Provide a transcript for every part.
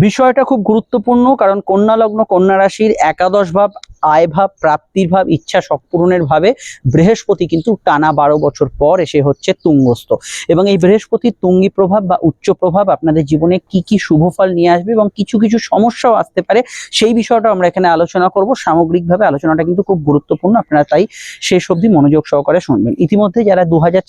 বিষয়টা খুব গুরুত্বপূর্ণ কারণ কন্যা লগ্ন কন্যা রাশির একাদশ ভাব আয় ভাব প্রাপ্তির ভাব ইচ্ছা সম্পূরণের ভাবে বৃহস্পতি কিন্তু টানা বারো বছর পর এসে হচ্ছে তুঙ্গস্থ। এবং এই বৃহস্পতির তুঙ্গি প্রভাব বা উচ্চ প্রভাব আপনাদের জীবনে কি কি শুভ ফল নিয়ে আসবে এবং কিছু কিছু সমস্যাও আসতে পারে, সেই বিষয়টা আমরা এখানে আলোচনা করব। সামগ্রিকভাবে আলোচনাটা কিন্তু খুব গুরুত্বপূর্ণ, আপনারা তাই শেষ অবধি মনোযোগ সহকারে শুনবেন। ইতিমধ্যে যারা দু হাজার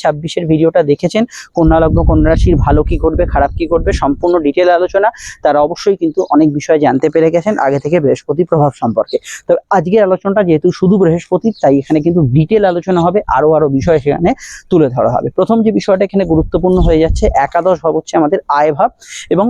ভিডিওটা দেখেছেন কন্যা লগ্ন কন্যা রাশির ভালো কি করবে খারাপ কি করবে সম্পূর্ণ ডিটেল আলোচনা, তারা অবশ্যই কিন্তু অনেক বিষয় জানতে পেরে গেছেন আগে থেকে বৃহস্পতি প্রভাব সম্পর্কে। তো আজকের আলোচনাটা যেহেতু শুধু বৃহস্পতি, তাই এখানে কিন্তু ডিটেল আলোচনা হবে, আরও আরও বিষয় সেখানে তুলে ধরা হবে। প্রথম যে বিষয়টা এখানে গুরুত্বপূর্ণ হয়ে যাচ্ছে, একাদশ ভাব হচ্ছে আমাদের আয় ভাব এবং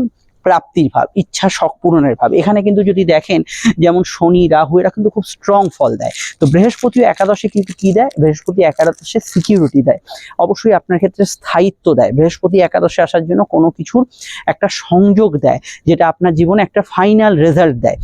প্রাপ্তির ভাব, ইচ্ছা শখ পূরণের ভাব। এখানে কিন্তু যদি দেখেন, যেমন শনি, রাহু, এরা কিন্তু খুব স্ট্রং ফল দেয়। তো বৃহস্পতি একাদশে কিন্তু কি দেয়? বৃহস্পতি একাদশে সিকিউরিটি দেয়। অবশ্যই আপনার ক্ষেত্রে স্থায়িত্ব দেয়। বৃহস্পতি একাদশে আসার জন্য কোনো কিছুর একটা সংযোগ দেয়, যেটা আপনার জীবনে একটা ফাইনাল রেজাল্ট দেয়।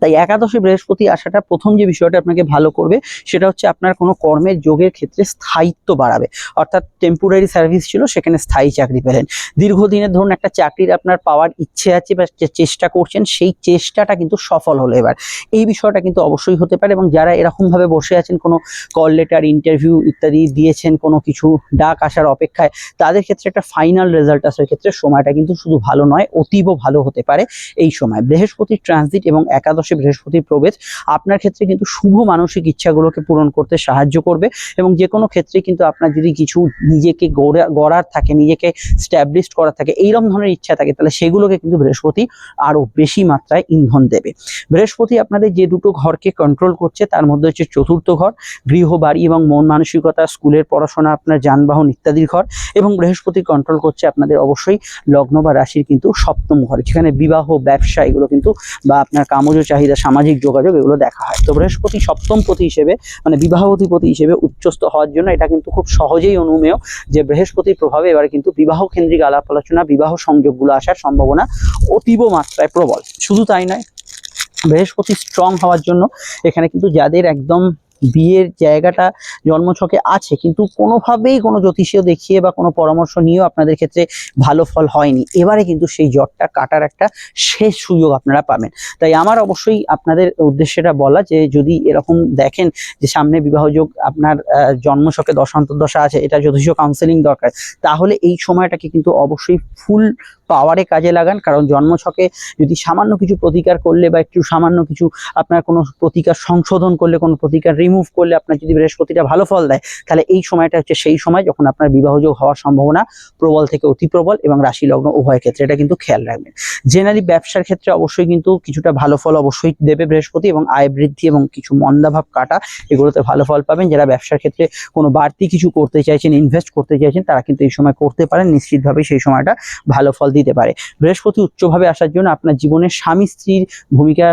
তাই একাদশে বৃহস্পতি আসাটা প্রথম যে বিষয়টা আপনাকে ভালো করবে, সেটা হচ্ছে আপনার কোনো কর্মের যোগের ক্ষেত্রে স্থায়িত্ব বাড়াবে। অর্থাৎ টেম্পোরারি সার্ভিস ছিল, সেখানে স্থায়ী চাকরি পেলেন। দীর্ঘদিনের ধরুন একটা চাকরির আপনার পাওয়ার ইচ্ছে আছে বা চেষ্টা করছেন, সেই চেষ্টাটা কিন্তু সফল হলো এবার। এই বিষয়টা কিন্তু অবশ্যই হতে পারে এবং যারা এরকমভাবে বসে আছেন, কোনো কল লেটার ইন্টারভিউ ইত্যাদি দিয়েছেন, কোনো কিছু ডাক আসার অপেক্ষায়, তাদের ক্ষেত্রে একটা ফাইনাল রেজাল্ট আসার ক্ষেত্রে সময়টা কিন্তু শুধু ভালো নয় অতীব ভালো হতে পারে এই সময়। বৃহস্পতির ট্রানজিট এবং একাদশে বৃহস্পতির প্রবেশ, আপনার ক্ষেত্রে কিন্তু শুভ মানসিক ইচ্ছাগুলোকে পূরণ করতে সাহায্য করবে এবং যে কোনো ক্ষেত্রে কিন্তু আপনার যদি কিছু নিজেকে গড়া, গড়ার থাকে, নিজেকে স্ট্যাবলিশ করার থাকে, এইরকম ধরনের ইচ্ছা থাকে, তাহলে সেগুলোকে কিন্তু বৃহস্পতি আরও বেশি মাত্রায় ইন্ধন দেবে। বৃহস্পতি আপনাদের যে দুটো ঘরকে কন্ট্রোল করছে, তার মধ্যে হচ্ছে চতুর্থ ঘর গৃহ বাড়ি এবং মন মানসিকতা, স্কুলের পড়াশোনা, আপনার যানবাহন ইত্যাদির ঘর এবং বৃহস্পতি কন্ট্রোল করছে আপনাদের অবশ্যই লগ্ন বা রাশির কিন্তু সপ্তম ঘর, যেখানে বিবাহ, ব্যবসা এগুলো কিন্তু বা আপনার কামজ চাহিদা, সামাজিক যোগাযোগ এগুলো দেখা হয়। তো বৃহস্পতি, সপ্তম পতি হিসেবে মানে বিবাহপতি হিসেবে উচ্চস্থ হওয়ার জন্য এটা কিন্তু খুব সহজেই অনুমেয় যে বৃহস্পতির প্রভাবে এবারে কিন্তু বিবাহ কেন্দ্রিক আলাপ আলোচনা বিবাহ সংযোগগুলো আসার সম্ভাবনা অতীব মাত্রায় প্রবল। শুধু তাই নয়, বৃহস্পতি স্ট্রং হওয়ার জন্য এখানে কিন্তু যাদের একদম বিয়ের জায়গাটা জন্মছকে আছে, কিন্তু কোনোভাবেই কোনো জ্যোতিষীয় দেখিয়ে বা কোনো পরামর্শ নিয়েও আপনাদের ক্ষেত্রে ভালো ফল হয়নি। এবারে কিন্তু সেই জটটা কাটার একটা শেষ সুযোগ আপনারা পাবেন। তাই আমার অবশ্যই আপনাদের উদ্দেশ্যটা বলা যে, যদি এরকম দেখেন যে সামনে বিবাহযোগ আপনার জন্মছকে দশান্তর্দশা আছে, এটা জ্যোতিষীয় কাউন্সেলিং দরকার, তাহলে এই সময়টাকে কিন্তু অবশ্যই ফুল পাওয়ারে কাজে লাগান। কারণ জন্মছকে যদি সামান্য কিছু প্রতিকার করলে বা একটু সামান্য কিছু আপনার কোনো প্রতিকার সংশোধন করলে, কোনো প্রতিকার রিমুভ করলে আপনার যদি বৃহস্পতিটা ভালো ফল দেয়, তাহলে এই সময়টা হচ্ছে সেই সময় যখন আপনার বিবাহযোগ হওয়ার সম্ভাবনা প্রবল থেকে অতি প্রবল এবং রাশি লগ্ন উভয় ক্ষেত্রে, এটা কিন্তু খেয়াল রাখবেন। জেনারেলি ব্যবসার ক্ষেত্রে অবশ্যই কিন্তু কিছুটা ভালো ফল অবশ্যই দেবে বৃহস্পতি এবং আয় বৃদ্ধি এবং কিছু মন্দাভাব কাটা, এগুলোতে ভালো ফল পাবেন। যারা ব্যবসার ক্ষেত্রে কোনো বাড়তি কিছু করতে চাইছেন ইনভেস্ট করতে চাইছেন, তারা কিন্তু এই সময় করতে পারেন নিশ্চিতভাবে সেই সময়টা ভালো ফল দিতে পারে। বৃহস্পতি উচ্চভাবে আসার জন্য আপনার জীবনে স্বামী স্ত্রীর ভূমিকা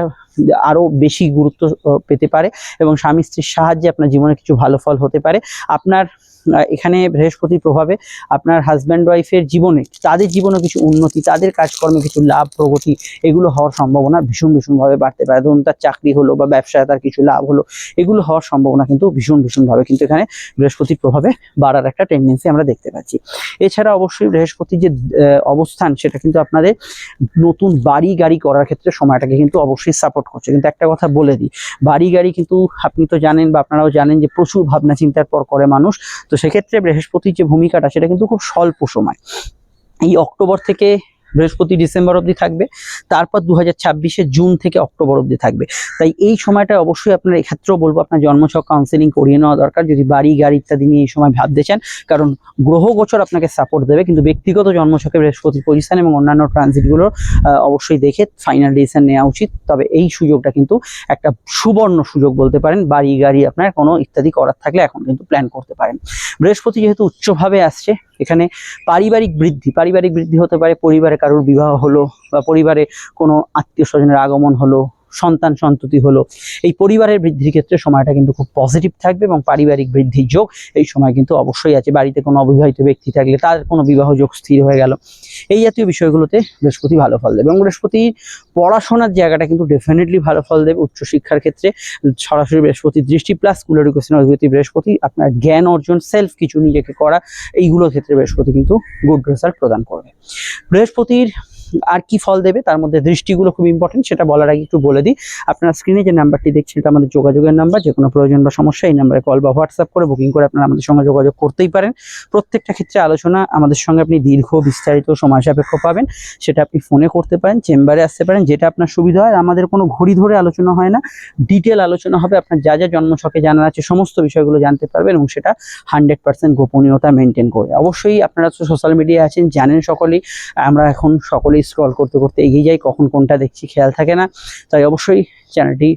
আরও বেশি গুরুত্ব পেতে পারে এবং স্বামী স্ত্রীর সাহায্যে আপনার জীবনে কিছু ভালো ফল হতে পারে। আপনার এখানে বৃহস্পতির প্রভাবে আপনার হাজব্যান্ড ওয়াইফের জীবনে, তাদের জীবনে কিছু উন্নতি, তাদের কাজকর্মে কিছু লাভ, প্রগতি, এগুলো হওয়ার সম্ভাবনা ভীষণ ভীষণভাবে বাড়তে পারে। ধরুন তার চাকরি হলো বা ব্যবসায় তার কিছু লাভ হলো, এগুলো হওয়ার সম্ভাবনা কিন্তু ভীষণ ভীষণভাবে কিন্তু এখানে বৃহস্পতির প্রভাবে বাড়ার একটা টেন্ডেন্সি আমরা দেখতে পাচ্ছি। এছাড়া অবশ্যই বৃহস্পতির যে অবস্থান, সেটা কিন্তু আপনাদের নতুন বাড়ি গাড়ি করার ক্ষেত্রে সময়টাকে কিন্তু অবশ্যই সাপোর্ট করছে। কিন্তু একটা কথা বলে দিই, বাড়ি গাড়ি কিন্তু আপনি তো জানেন বা আপনারাও জানেন যে প্রচুর ভাবনা চিন্তার পর করে মানুষ। তো সেক্ষেত্রে বৃহস্পতির যে ভূমিকাটা সেটা কিন্তু খুব স্বল্প সময়। এই অক্টোবর থেকে বৃহস্পতি ডিসেম্বর অবধি থাকবে, তারপর দু হাজার জুন থেকে অক্টোবর অবধি থাকবে। তাই এই সময়টা অবশ্যই আপনার এক্ষেত্রেও বলব, আপনার জন্মছক কাউন্সেলিং করিয়ে নেওয়া দরকার। যদি বাড়ি, গাড়ি ইত্যাদি নিয়ে এই সময় ভাবতে চান, কারণ গ্রহ গোচর আপনাকে সাপোর্ট দেবে, কিন্তু ব্যক্তিগত জন্মছকে বৃহস্পতির পজিশন এবং অন্যান্য ট্রানজিটগুলো অবশ্যই দেখে ফাইনাল ডিসিশন নেওয়া উচিত। তবে এই সুযোগটা কিন্তু একটা সুবর্ণ সুযোগ বলতে পারেন। বাড়ি, গাড়ি আপনার কোনো ইত্যাদি করার থাকলে এখন কিন্তু প্ল্যান করতে পারেন। বৃহস্পতি যেহেতু উচ্চভাবে আসছে এখানে পারিবারিক বৃদ্ধি পারিবারিক বৃদ্ধি হতে পারে পরিবারে কারোর বিবাহ হলো বা পরিবারে কোনো আত্মীয় স্বজনের আগমন হলো সন্তান সন্ততি হলো। এই পরিবারের বৃদ্ধির ক্ষেত্রে সময়টা কিন্তু খুব পজিটিভ থাকবে এবং পারিবারিক বৃদ্ধির যোগ এই সময় কিন্তু অবশ্যই আছে। বাড়িতে কোনো অবিবাহিত ব্যক্তি থাকলে তার কোনো বিবাহ যোগ স্থির হয়ে গেল। এই জাতীয় বিষয়গুলোতে বৃহস্পতি ভালো ফল দেবে এবং বৃহস্পতি পড়াশোনার জায়গাটা কিন্তু ডেফিনেটলি ভালো ফল দেবে উচ্চশিক্ষার ক্ষেত্রে। সরাসরি বৃহস্পতি দৃষ্টি প্লাস স্কুল এডুকেশনের অধিপতি বৃহস্পতি, আপনার জ্ঞান অর্জন সেলফ কিছু নিজেকে করা, এইগুলোর ক্ষেত্রে বৃহস্পতি কিন্তু গুড রেজাল্ট প্রদান করবে। বৃহস্পতির আর কি ফল দেবে তার মধ্যে দৃষ্টিগুলো খুব ইম্পর্টেন্ট সেটা বলার আগে একটু বলে দিই। আপনারা স্ক্রিনে যে নাম্বারটি দেখছেন, এটা আমাদের যোগাযোগের নাম্বার যে কোনো প্রয়োজন বা সমস্যা, এই নাম্বারে কল বা হোয়াটসঅ্যাপ করে বুকিং করে আপনারা আমাদের সঙ্গে যোগাযোগ করতেই পারেন। প্রত্যেকটা ক্ষেত্রে আলোচনা আমাদের সঙ্গে আপনি দীর্ঘ বিস্তারিত সময় সাপেক্ষ পাবেন, সেটা আপনি ফোনে করতে পারেন চেম্বারে আসতে পারেন, যেটা আপনার সুবিধা হয়। আমাদের কোনো ঘড়ি ধরে আলোচনা হয় না। ডিটেল আলোচনা হবে, আপনার যা যা জন্মছকে জানার আছে, সমস্ত বিষয়গুলো জানতে পারবেন এবং সেটা হান্ড্রেড পার্সেন্ট গোপনীয়তা মেনটেন করে। অবশ্যই আপনারা সোশ্যাল মিডিয়ায় আছেন, জানেন সকলেই। আমরা এখন সকলেই স্ক্রল করতে করতে এগিয়ে যাই, কখন কোনটা দেখছি খেয়াল থাকে না। তাই অবশ্যই চ্যানেলটি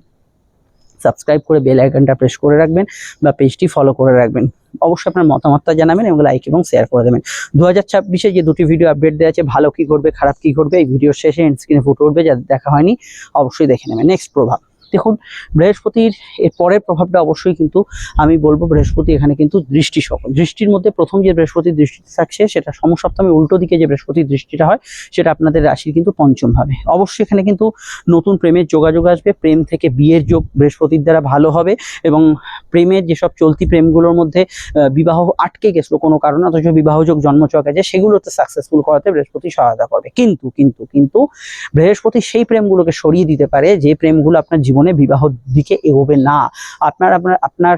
সাবস্ক্রাইব করে বেল আইকনটা প্রেস করে রাখবেন বা পেজটি ফলো করে রাখবেন। অবশ্যই আপনার মতামতটা জানাবেন এবং লাইক এবং শেয়ার করে দেবেন। দু হাজার ছাব্বিশে যে দুটি ভিডিও আপডেট দেওয়া আছে, ভালো কী করবে খারাপ কী করবে এই ভিডিওর শেষে স্ক্রিনে ফুটে উঠবে যাদের দেখা হয়নি, অবশ্যই দেখে নেবেন। নেক্সট প্রভাব। দেখুন, বৃহস্পতির এর পরের প্রভাবটা অবশ্যই কিন্তু আমি বলব বৃহস্পতি এখানে কিন্তু দৃষ্টি সকল দৃষ্টির মধ্যে প্রথম যে বৃহস্পতির দৃষ্টি থাকছে, সেটা সমসপ্তমে উল্টো দিকে যে বৃহস্পতির দৃষ্টিটা হয়, সেটা আপনাদের রাশির কিন্তু পঞ্চম ভাবে অবশ্যই এখানে কিন্তু নতুন প্রেমের যোগাযোগ আসবে, প্রেম থেকে বিয়ের যোগ বৃহস্পতির দ্বারা ভালো হবে এবং প্রেমের যেসব চলতি প্রেমগুলোর মধ্যে বিবাহ আটকে গেছিল কোনো কারণে, অথচ বিবাহযোগ জন্মচক আছে সেগুলোতে সাকসেসফুল করাতে বৃহস্পতি সহায়তা করবে। কিন্তু কিন্তু কিন্তু বৃহস্পতি সেই প্রেমগুলোকে সরিয়ে দিতে পারে যে প্রেমগুলো আপনার জীবনে বিবাহ দিকে এগোবে না। আপনার আপনার আপনার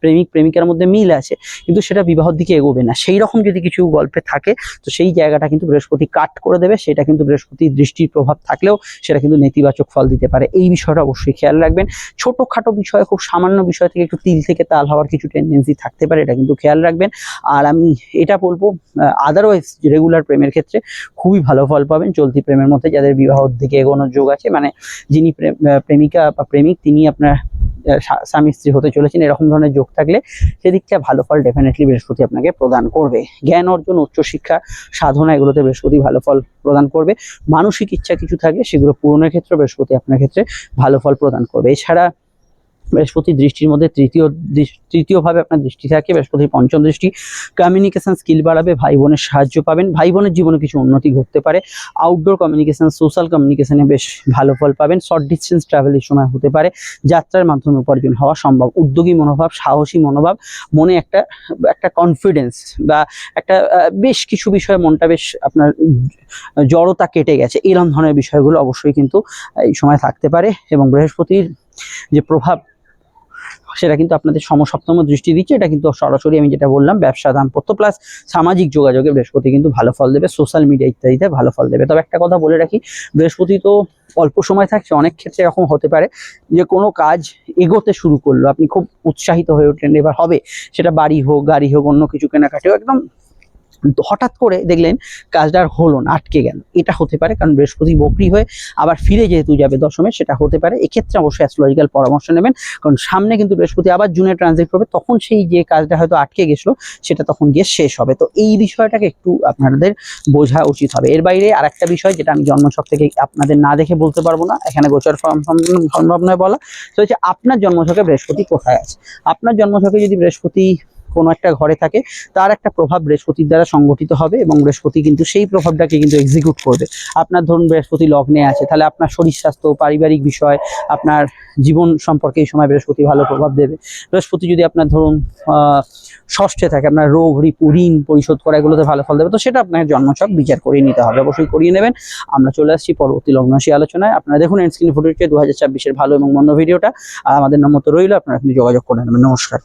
প্রেমিক প্রেমিকার মধ্যে মিল আছে কিন্তু সেটা বিবাহর দিকে এগোবে না। সেই রকম যদি কিছু গল্পে থাকে তো সেই জায়গাটা কিন্তু বৃহস্পতি কাট করে দেবে সেটা কিন্তু বৃহস্পতির দৃষ্টির প্রভাব থাকলেও সেটা কিন্তু নেতিবাচক ফল দিতে পারে। এই বিষয়টা অবশ্যই খেয়াল রাখবেন। ছোটোখাটো বিষয়ে খুব সামান্য বিষয় থেকে একটু তিল থেকে তাল হওয়ার কিছু টেন্ডেন্সি থাকতে পারে এটা কিন্তু খেয়াল রাখবেন। আর আমি এটা বলব আদারওয়াইজ রেগুলার প্রেমের ক্ষেত্রে খুবই ভালো ফল পাবেন। চলতি প্রেমের মধ্যে যাদের বিবাহর দিকে এগোনোর যোগ আছে মানে যিনি প্রেম- আহ, প্রেমিকা বা প্রেমিক তিনি আপনার স্বামী স্ত্রী হতে চলেছেন, এরকম ধরনের যোগ থাকলে সেদিকটা ভালো ফল ডেফিনেটলি বৃহস্পতি আপনাকে প্রদান করবে। জ্ঞান অর্জন উচ্চশিক্ষা সাধনা, এগুলোতে বৃহস্পতি ভালো ফল প্রদান করবে। মানসিক ইচ্ছা কিছু থাকে সেগুলো পূরণের ক্ষেত্রে বৃহস্পতি আপনার ক্ষেত্রে ভালো ফল প্রদান করবে। এছাড়া বৃহস্পতি দৃষ্টির মধ্যে তৃতীয় তৃতীয়ভাবে আপনার দৃষ্টি থাকে, বৃহস্পতির পঞ্চম দৃষ্টি। কমিউনিকেশন স্কিল বাড়াবে, ভাই বোনের সাহায্য পাবেন। ভাই বোনের জীবনে কিছু উন্নতি ঘটতে পারে। আউটডোর কমিউনিকেশন সোশ্যাল কমিউনিকেশনে বেশ ভালো ফল পাবেন। শর্ট ডিস্টেন্স ট্রাভেলের সময় হতে পারে। যাত্রার মাধ্যমে উপার্জন হওয়া সম্ভব। উদ্যোগী মনোভাব, সাহসী মনোভাব, মনে একটা একটা কনফিডেন্স বা একটা বেশ কিছু বিষয়ে মনটা বেশ আপনার জড়তা কেটে গেছে। এরকম ধরনের বিষয়গুলো অবশ্যই কিন্তু এই সময় থাকতে পারে এবং বৃহস্পতির যে প্রভাব সেটা কিন্তু আপনাদের সমসপ্তম দৃষ্টি দিচ্ছে। এটা কিন্তু সরাসরি আমি যেটা বললাম, ব্যবসা দাম্পত্য প্লাস সামাজিক যোগাযোগে বৃহস্পতি কিন্তু ভালো ফল দেবে সোশ্যাল মিডিয়া ইত্যাদিতে ভালো ফল দেবে। তবে একটা কথা বলে রাখি, বৃহস্পতি তো অল্প সময় থাকছে, অনেক ক্ষেত্রে এরকম হতে পারে যে কোনো কাজ এগোতে শুরু করল, আপনি খুব উৎসাহিত হয়ে উঠলেন, এবার হবে। সেটা বাড়ি হোক, গাড়ি হোক, অন্য কিছু কেনাকাটিও একদম হঠাৎ করে দেখলেন কাজটা আর হলো না, আটকে গেল। এটা হতে পারে কারণ বৃহস্পতি বকরি হয়ে আবার ফিরে যেহেতু যাবে দশমে, সেটা হতে পারে। এক্ষেত্রে অবশ্যই অ্যাস্ট্রোলজিক্যাল পরামর্শ নেবেন, কারণ সামনে কিন্তু বৃহস্পতি আবার জুনে ট্রানজিট করবে, তখন সেই যে কাজটা হয়তো আটকে গেছিল, সেটা তখন গিয়ে শেষ হবে। তো এই বিষয়টাকে একটু আপনাদের বোঝা উচিত হবে। এর বাইরে আরেকটা বিষয় যেটা আমি জন্মছক থেকে আপনাদের না দেখে বলতে পারব না, এখানে গোচর সম্ভব নয় বলা তো হচ্ছে আপনার জন্মছকে বৃহস্পতি কোথায় আছে? আপনার জন্মছকে যদি বৃহস্পতি কোনো একটা ঘরে থাকে, তার একটা প্রভাব বৃহস্পতির দ্বারা সংগঠিত হবে এবং বৃহস্পতি কিন্তু সেই প্রভাবটাকে কিন্তু এক্সিকিউট করবে। আপনার ধরুন বৃহস্পতি লগ্নে আছে, তাহলে আপনার শরীর স্বাস্থ্য, পারিবারিক বিষয়, আপনার জীবন সম্পর্কে এই সময় বৃহস্পতি ভালো প্রভাব দেবে। বৃহস্পতি যদি আপনার ধরুন ষষ্ঠে থাকে, আপনার রোগ ঋণ পরিশোধ করা, এগুলোতে ভালো ফল দেবে, তো সেটা আপনাকে জন্মছক বিচার করিয়ে নিতে হবে। অবশ্যই করিয়ে নেবেন। আমরা চলে আসছি পরবর্তী লগ্নশী আলোচনায়। আপনারা দেখুন এন্ড স্ক্রিন ফুটেজে দু হাজার ভালো এবং মন্দ ভিডিওটা আর আমাদের নম্বর তো রইল, আপনারা কিন্তু যোগাযোগ করে নেবেন। নমস্কার।